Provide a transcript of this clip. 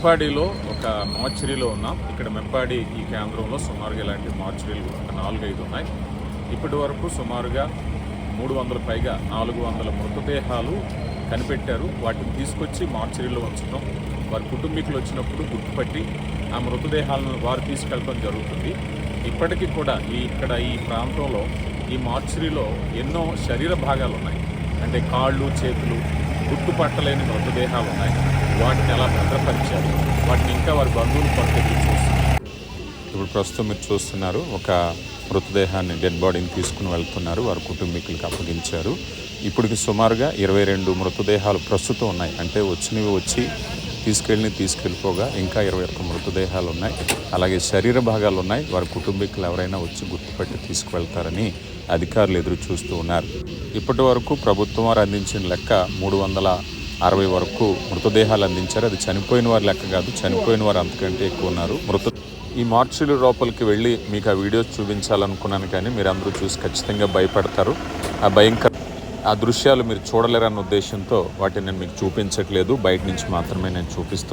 మెప్పాడిలో ఒక మార్చరీలో ఉన్నాం. ఇక్కడ మెప్పాడి ఈ కేంద్రంలో సుమారుగా ఇలాంటి మార్చరీలు ఒక నాలుగైదు ఉన్నాయి. ఇప్పటి వరకు సుమారుగా మూడు వందల పైగా నాలుగు వందల మృతదేహాలు కనిపెట్టారు. వాటిని తీసుకొచ్చి మార్చరీలో ఉంచడం వారి కుటుంబీకులు వచ్చినప్పుడు గుర్తుపట్టి ఆ మృతదేహాలను వారు తీసుకెళ్ళడం జరుగుతుంది. ఇప్పటికీ కూడా ఈ ఇక్కడ ఈ ప్రాంతంలో ఈ మార్చరీలో ఎన్నో శరీర భాగాలు ఉన్నాయి. అంటే కాళ్ళు చేతులు గుర్తుపట్టలేని మృతదేహాలు ఉన్నాయి. వాటిని ఎలా భద్రపరిచారు? వాటిని ఇంకా వారి బంధువులు పట్టుకెళ్ళి చూస్తున్నారు. ఇప్పుడు ప్రస్తుతం మీరు చూస్తున్నారు ఒక మృతదేహాన్ని డెడ్ బాడీని తీసుకుని వెళ్తున్నారు వారి కుటుంబీకులకు అప్పగించారు. ఇప్పటికి సుమారుగా ఇరవై రెండు మృతదేహాలు ప్రస్తుతం ఉన్నాయి. అంటే వచ్చినవి వచ్చి తీసుకెళ్ళి తీసుకెళ్ళిపోగా ఇంకా ఇరవై ఒక్క మృతదేహాలు ఉన్నాయి. అలాగే శరీర భాగాలు ఉన్నాయి. వారి కుటుంబీకులు ఎవరైనా వచ్చి గుర్తుపట్టి తీసుకువెళ్తారని అధికారులు ఎదురు చూస్తూ ఉన్నారు. ఇప్పటి వరకు ప్రభుత్వం వారు అందించిన లెక్క మూడు వందల అరవై వరకు మృతదేహాలు అందించారు. అది చనిపోయిన వారి లెక్క కాదు చనిపోయిన వారు అంతకంటే ఎక్కువ ఉన్నారు. మృత ఈ మార్చిలు లోపలికి వెళ్ళి మీకు ఆ వీడియోస్ చూపించాలనుకున్నాను కానీ మీరు అందరూ చూసి ఖచ్చితంగా భయపడతారు. ఆ భయంకర ఆ దృశ్యాలు మీరు చూడలేరన్న ఉద్దేశంతో వాటిని నేను మీకు చూపించట్లేదు. బయట నుంచి మాత్రమే నేను చూపిస్తున్నాను